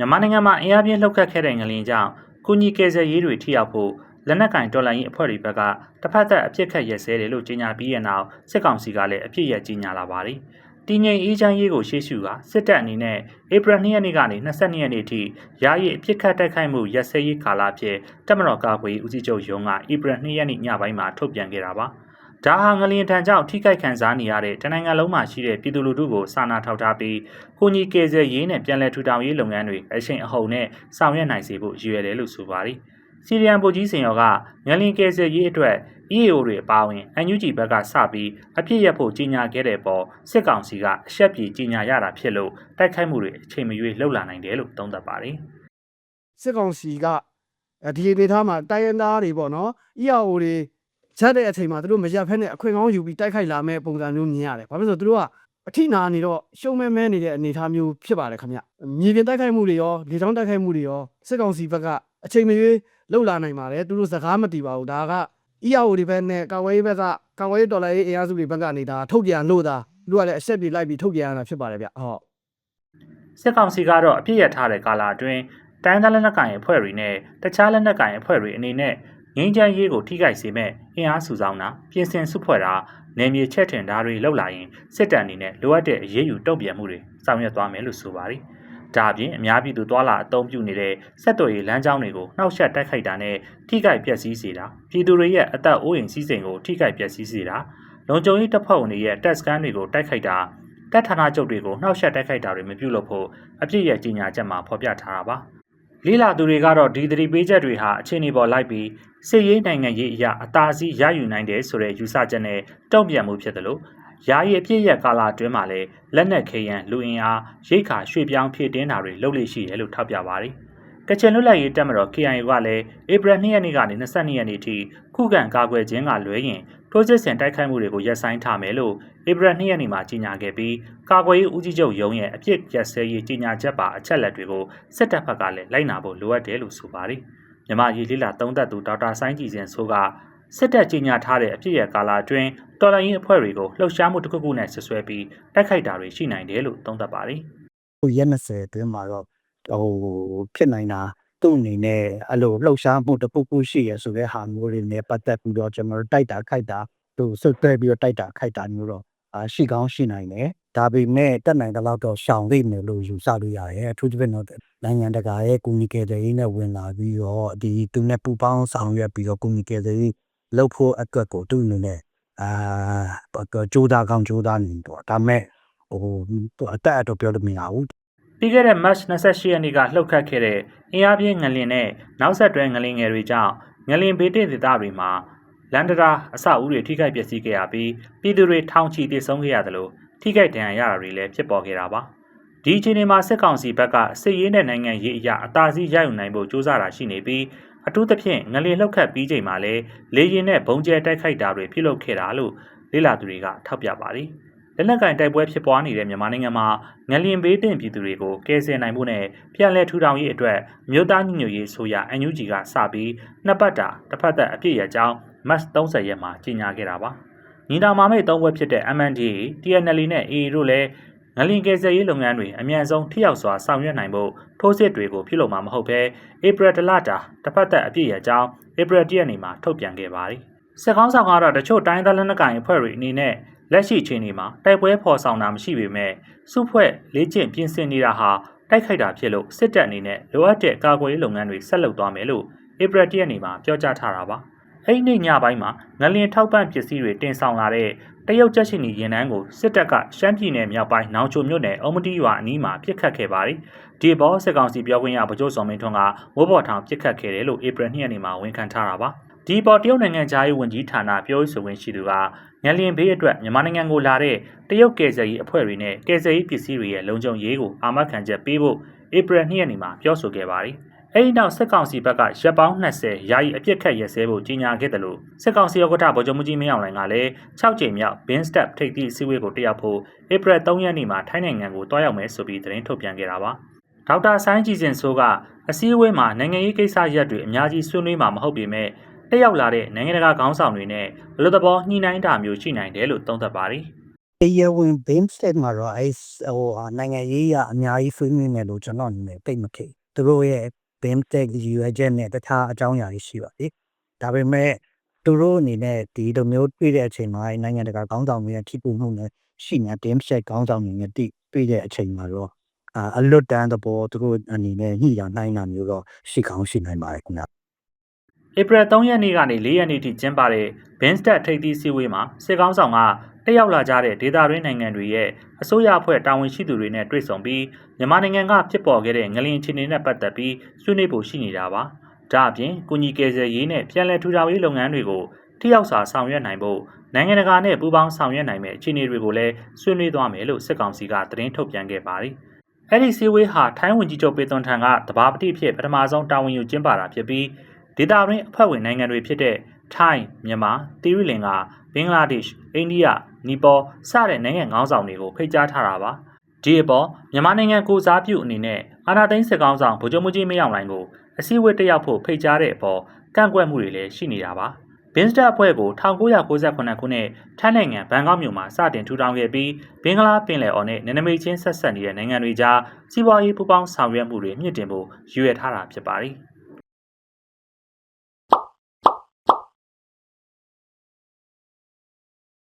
မြန်မာနိုင်ငံမှာအင်အားပြင်းလှုပ်ခတ်ခဲ့တဲ့ငလျင်ကြောင့်ကုညီကယ်ဆယ်ရေးတွေထိရောက်ဖို့လက်နက်ကင်တော်လှန်ရေးအဖွဲ့တွေဘက်ကတစ်ဖက်သက်အပြစ်ခတ်ရက်စဲတယ်လို့ကြေညာပြီးတဲ့နောက်စစ်ကောင်စီကလည်းအပြစ်ရက်ကြေညာလာပါတယ်။တည်ငြိမ်အေးချမ်းရေးကိုရှေ့ရှုကစစ်တပ်အနေနဲ့ဧပြီ2ရက်နေ့ကနေ22ရက်နေ့ထိယာယီအပြစ်ခတ်တိုက်ခိုက်မှုရက်စဲရေးကာလဖြစ်တပ်မတော်ကာကွယ်ရေးဦးစီးချုပ်ရုံးကဧပြီ2ရက်နေ့ညပိုင်းမှာထုတ်ပြန်ခဲ့တာပါ။ ဒါဟာငလျင်ထံကြောင့်ထိခိုက်ခံစားနေရတဲ့တနင်္ဂနွေလုံးမှာရှိတဲ့ပြည်သူလူထုကိုစာနာထောက်ထားပြီးကိုကြီးကယ်ဆယ်ရေးနဲ့ပြန်လည်ထူထောင်ရေးလုပ်ငန်းတွေအရှိန်အဟုန်နဲ့ဆောင်ရွက်နိုင်စေဖို့ရည်ရွယ်တယ်လို့ဆိုပါတယ်။စီရီယန်ဗိုလ်ကြီးစင်ရောကငလျင်ကယ်ဆယ်ရေးအတွက် EAO တွေအပါအဝင် NUG ဘက်ကစပြီးအပြစ်ရက်ဖို့ကြီးညာခဲ့တဲ့ပေါ်စစ်ကောင်စီကအရှက်ပြေကြီးညာရတာဖြစ်လို့တိုက်ခိုက်မှုတွေအချိန်မရွေးလှုပ်လာနိုင်တယ်လို့သုံးသပ်ပါတယ်။စစ်ကောင်စီကအဲဒီဒေသမှာတိုင်းရင်းသားတွေပေါ့နော် EAO တွေ ချက်တဲ့အချိန်မှာသူတို့မရက်ဖက်နဲ့အခွင့်ကောင်းယူပြီးတိုက်ခိုက်လာမဲ့ပုံစံမျိုးမြင်ရတယ်။ဘာဖြစ်လို့လဲဆိုတော့သူတို့ကအထိနာနေတော့ရှုံးမဲမဲနေတဲ့အနေအထားမျိုးဖြစ်ပါတယ်ခင်ဗျ။မြေပြင်တိုက်ခိုက်မှုတွေရောလေကြောင်းတိုက်ခိုက်မှုတွေရောစစ်ကောင်စီဘက်ကအချိန်မရွေးလှုပ်လာနိုင်ပါတယ်။သူတို့စကားမတီးပါဘူး။ဒါက EAO တွေဘက်နဲ့ကာဝေးဘက်ကကာဝေးဒေါ်လာရေးအင်အားစုတွေဘက်ကနေဒါထုတ်ပြန်လို့ဒါသူတို့ကလည်းအဆက်ပြေလိုက်ပြီးထုတ်ပြန်ရတာဖြစ်ပါတယ်ဗျ။ဟုတ်စစ်ကောင်စီကတော့အပြစ်ရထားတဲ့ကာလအတွင်းတိုင်းသားလက်နက်ကိုင်အဖွဲ့တွေနဲ့တခြားလက်နက်ကိုင်အဖွဲ့တွေအနေနဲ့ ငင်းချမ်းရေးကိုထိခိုက်စေမဲ့အင်အားစုဆောင်တာပြင်ဆင်စုဖွဲ့တာနယ်မြေချက်ထင်တာတွေလှုပ်လာရင်စစ်တပ်အနေနဲ့လိုအပ်တဲ့အရေးယူတုံ့ပြန်မှုတွေဆောင်ရွက်သွားမယ်လို့ဆိုပါတယ်။ဒါအပြင်အများပြည်သူသွာလာအသုံးပြုနေတဲ့စက်တော်ရေးလမ်းကြောင်းတွေကိုနှောက်ယှက်တိုက်ခိုက်တာနဲ့ထိခိုက်ပျက်စီးစေတာပြည်သူတွေရဲ့အသက်အိုးအိမ်စီးစိမ်ကိုထိခိုက်ပျက်စီးစေတာလုံခြုံရေးတပ်ဖွဲ့ဝင်တွေရဲ့တပ်စခန်းတွေကိုတိုက်ခိုက်တာတပ်ဌာနချုပ်တွေကိုနှောက်ယှက်တိုက်ခိုက်တာတွေမပြုလုပ်ဖို့အပြစ်ရဲ့ကြီးညာချက်မှာဖော်ပြထားတာပါ လေးလာသူတွေကတော့ဒီသတိပေးချက်တွေဟာအခြေအနေပေါ်လိုက်ပြီးစစ်ရေးနိုင်ငံရေးအရာအသာစီးရယူနိုင်တယ်ဆိုတဲ့ယူဆချက်နဲ့တုံ့ပြန်မှုဖြစ်တယ်လို့ယာယီအပြစ်ရဲ့ကာလအတွင်းမှာလည်းလက်နက်ခဲယံလူအင်အားရိတ်ခါရွှေ့ပြောင်းဖြည့်တင်းတာတွေလုပ်လို့ရှိတယ်လို့ထောက်ပြပါတယ်။ကချင်လွတ်လပ်ရေးတပ်မတော် KIA ကလည်းဧပြီ2ရက်နေ့ကနေ22ရက်နေ့ထိခုခံကာကွယ်ခြင်းကလွဲရင် ထိုးစစ်ဆင်တိုက်ခိုက်မှုတွေကိုရပ်ဆိုင်းထားမယ်လို့ဧပြီ2ရက်နေ့မှာကြေညာခဲ့ပြီးကာကွယ်ရေးဦးစီးချုပ်ရုံးရဲ့အပြစ်ရက်စဲရေးကြေညာချက်ပါအချက်လက်တွေကိုစစ်တပ်ဘက်ကလည်းလိုက်နာဖို့လိုအပ်တယ်လို့ဆိုပါတယ်။မြမရေးလေးလာသုံးသက်သူဒေါက်တာဆိုင်းကြည်စင်ဆိုကစစ်တပ်ကြီးညာထားတဲ့အပြစ်ရကာလအတွင်းတော်လိုင်းရေးအဖွဲ့တွေကိုလှုပ်ရှားမှုတစ်ခုခုနဲ့ဆွဆွဲပြီးတိုက်ခိုက်တာတွေရှိနိုင်တယ်လို့သုံးသပ်ပါတယ်ဟိုရက်20အတွင်းမှာတော့ဟိုဖြစ်နိုင်တာ သူ့အနေနဲ့အဲ့လိုလှုပ်ရှားမှုတစ်ခုခုရှိရဆိုတဲ့ဟာမျိုးတွေနဲ့ပတ်သက်ပြီးတော့ကျွန်တော်တို့တိုက်တာခိုက်တာသူဆွတ်သွဲပြီးတော့တိုက်တာခိုက်တာမျိုးတော့အာရှိကောင်းရှိနိုင်တယ်ဒါပေမဲ့တက်နိုင်တဲ့လောက်တော့ရှောင်သိမယ်လို့ယူဆလို့ရတယ်အထူးသဖြင့်တော့နိုင်ငံတကာရဲ့ကူညီကယ်ဆယ်ရေးနဲ့ဝင်လာပြီးတော့ဒီသူနဲ့ပူပေါင်းဆောင်ရွက်ပြီးတော့ကူညီကယ်ဆယ်ရေးလုပ်ဖို့အတွက်ကိုသူ့အနေနဲ့အာကြိုးစားကောင်းကြိုးစားနေတော့ဒါပေမဲ့ဟိုအတက်အတော့ပြောလို့မရဘူးပြီးခဲ့တဲ့ March 28ရက်နေ့ကလှုပ်ခတ်ခဲ့တဲ့ အင်အားပြင်းငလင်နဲ့နောက်ဆက်တွဲငလင်ငယ်တွေကြောင့်ငလင်ဘေးတဲ့ဒေသတွေမှာလန်ဒရာအဆောက်အဦတွေထိခိုက်ပျက်စီးခဲ့ရပြီးပြည်သူတွေထောင်ချီသေဆုံးခဲ့ရတယ်လို့ထိခိုက်ဒဏ်ရာရတာတွေလည်းဖြစ်ပေါ်ခဲ့တာပါဒီအချိန်ဒီမှာစစ်ကောင်စီဘက်ကစစ်ရေးနဲ့နိုင်ငံရေးအရာအသာစီးရယူနိုင်ဖို့ကြိုးစားတာရှိနေပြီးအထူးသဖြင့်ငလင်လှုပ်ခတ်ပြီးချိန်မှာလည်းလေရင်နဲ့ဘုံကျဲတိုက်ခိုက်တာတွေပြုလုပ်ခဲ့တာလို့လေလာသူတွေကထောက်ပြပါတယ် လက်နက်ကင်တိုက်ပွဲဖြစ်ပွားနေတဲ့မြန်မာနိုင်ငံမှာငလျင်ဘေးတင်ပြည်သူတွေကိုကယ်ဆယ်နိုင်ဖို့နဲ့ပြန်လည်ထူထောင်ရေးအတွက်မြို့သားညီညွတ်ရေးဆိုရ NUG ကစပြီးနှစ်ပတ်တာတစ်ဖက်သက်အပြည့်ရကြောင်းမတ်30ရက်မှာကြေညာခဲ့တာပါညီတော်မာမိတ်သုံးဘက်ဖြစ်တဲ့ MNDA, TNL နဲ့ AA တို့လည်းငလျင်ကယ်ဆယ်ရေးလုပ်ငန်းတွေအမြန်ဆုံးထိရောက်စွာဆောင်ရွက်နိုင်ဖို့ထိုးစစ်တွေကိုပြုလုပ်မှာမဟုတ်ဘဲဧပြီတလတာတစ်ဖက်သက်အပြည့်ရကြောင်းဧပြီ1ရက်နေ့မှာထုတ်ပြန်ခဲ့ပါတယ်စစ်ကောင်းဆောင်ကတော့တချို့တိုင်းသားလက်နက်ကိုင်အဖွဲ့တွေအနေနဲ့ လက်ရှိချိန်ဒီမှာတိုက်ပွဲဖော်ဆောင်တာမရှိပေမဲ့စုဖွဲ့လေးကျင့်ပြင်ဆင်နေတာဟာတိုက်ခိုက်တာဖြစ်လို့စစ်တပ်အနေနဲ့လိုအပ်တဲ့ကာကွယ်ရေးလုပ်ငန်းတွေဆက်လုပ်သွားမယ်လို့ဧပြီ၁ရက်နေ့မှာပြောကြားထားတာပါအဲ့ဒီနေ့ညပိုင်းမှာငလျင်ထောက်ပံ့ပစ္စည်းတွေတင်ဆောင်လာတဲ့တရုတ်ကြက်ရှင်နီရင်နှန်းကိုစစ်တပ်ကရှမ်းပြည်နယ်မြောက်ပိုင်းနောင်ချိုမြို့နယ်အုံမတီရွာအနီးမှာပစ်ခတ်ခဲ့ပါတယ်ဒီဘောစစ်ကောင်စီပြောခွင့်ရဗကြိုးစော်မင်းထွန်းကဝိုးဘော်ထောင်ပစ်ခတ်ခဲ့တယ်လို့ဧပြီ2ရက်နေ့မှာဝန်ခံထားတာပါ ဒီပေါ်တရုတ်နိုင်ငံသားရေးဝန်ကြီးဌာနပြောရေးဆိုခွင့်ရှိသူကငလျင်ဘေးအတွက်မြန်မာနိုင်ငံကိုလာတဲ့တရုတ်ကယ်ဆယ်ရေးအဖွဲ့တွေနဲ့ကယ်ဆယ်ရေးပစ္စည်းတွေရဲ့လုံခြုံရေးကိုအာမခံချက်ပေးဖို့ဧပြီ2ရက်နေ့မှာပြောဆိုခဲ့ပါတယ်။အဲဒီနောက်စစ်ကောင်စီဘက်ကရပ်ပေါင်း20ယာယီအပြစ်ခတ်ရဲစဲဖို့ကြေညာခဲ့တယ်လို့စစ်ကောင်စီဥက္ကဋ္ဌဗိုလ်ချုပ်မှုကြီးမင်းအောင်လှိုင်ကလည်း6ကြိမ်မြောက် Bin Step ထိပ်သီးအစည်းအဝေးကိုတက်ရောက်ဖို့ဧပြီ3ရက်နေ့မှာထိုင်းနိုင်ငံကိုတွားရောက်မယ်ဆိုပြီးသတင်းထုတ်ပြန်ခဲ့တာပါ။ဒေါက်တာဆိုင်းကြည်စင်ဆိုကအစည်းအဝေးမှာနိုင်ငံရေးကိစ္စရပ်တွေအများကြီးဆွေးနွေးမှာမဟုတ်ပေမဲ့ တက်ရောက်လာတဲ့နိုင်ငံတကာခေါင်းဆောင်တွေနဲ့ဘယ်လိုသဘောညှိနှိုင်းတာမျိုးရှိနိုင်တယ်လို့သုံးသပ်ပါတယ်တရားဝင် beam set မှာတော့အဲဟိုဟာနိုင်ငံရေးရအများကြီးဆွေးနွေးနေလို့ကျွန်တော်အနေနဲ့တိတ်မခေသူတို့ရဲ့ beam set ရွယ်ချက်နဲ့တခြားအကြောင်းအရာတွေရှိပါသေးဒါပေမဲ့သူတို့အနေနဲ့ဒီလိုမျိုးတွေ့တဲ့အချိန်မှာနိုင်ငံတကာခေါင်းဆောင်တွေရဲ့ထိပူမှုနဲ့ရှိနေ beam set ခေါင်းဆောင်တွေနဲ့တိတွေ့တဲ့အချိန်မှာတော့အာအလွတ်တန်းသဘောသူတို့အနေနဲ့ညှိရနိုင်တာမျိုးတော့ရှိကောင်းရှိနိုင်ပါတယ်ခင်ဗျ ဧပြီ3ရက်နေ့ကနေ4ရက်နေ့ထိကျင်းပတဲ့ Binstat ထိပ်သီးစည်းဝေးမှာစစ်ကောင်းဆောင်ကတက်ရောက်လာကြတဲ့ဒေသတွင်းနိုင်ငံတွေရဲ့အစိုးရအဖွဲ့တာဝန်ရှိသူတွေနဲ့တွေ့ဆုံပြီးမြန်မာနိုင်ငံကဖြစ်ပေါ်ခဲ့တဲ့ငလျင်အခြေအနေနဲ့ပတ်သက်ပြီးဆွေးနွေးဖို့ရှိနေတာပါ။ဒါအပြင်ကုညီကယ်ဆယ်ရေးနဲ့ပြည်내ထူထောင်ရေးလုပ်ငန်းတွေကိုထိရောက်စွာဆောင်ရွက်နိုင်ဖို့နိုင်ငံတကာနဲ့ပူးပေါင်းဆောင်ရွက်နိုင်မယ့်အခြေအနေတွေကိုလည်းဆွေးနွေးသွားမယ်လို့စစ်ကောင်စီကသတင်းထုတ်ပြန်ခဲ့ပါတယ်။အဲ့ဒီစည်းဝေးဟာထိုင်းဝန်ကြီးချုပ်ပေသွန်ထံကတဘာပတိဖြစ်ပထမဆုံးတာဝန်ယူကျင်းပတာဖြစ်ပြီး ဒေတာရင်းအဖွဲ့ဝင်နိုင်ငံတွေဖြစ်တဲ့ထိုင်းမြန်မာသီရိလင်္ကာဘင်္ဂလားဒေ့ရှ်အိန္ဒိယနီပေါစတဲ့နိုင်ငံခေါင်းဆောင်တွေကိုဖိတ်ကြားထားတာပါဒီအပေါ်မြန်မာနိုင်ငံကိုစားပြုအနေနဲ့အာဏာသိမ်းစစ်ကောင်ဆောင်ဗိုလ်ချုပ်မှုကြီးမင်းအောင်လှိုင်ကိုအစည်းအဝေးတက်ရောက်ဖို့ဖိတ်ကြားတဲ့အပေါ်ကန့်ကွက်မှုတွေလည်းရှိနေတာပါဘင်းစတာအဖွဲ့ကို1998ခုနှစ်ထိုင်းနိုင်ငံဘန်ကောက်မြို့မှာစတင်ထူထောင်ခဲ့ပြီးဘင်္ဂလားပင်လယ်အော်နဲ့နယ်နိမိတ်ချင်းဆက်ဆက်နေတဲ့နိုင်ငံတွေကြားစီးပွားရေးပူးပေါင်းဆောင်ရွက်မှုတွေမြင့်တင်ဖို့ရည်ရွယ်ထားတာဖြစ်ပါတယ်။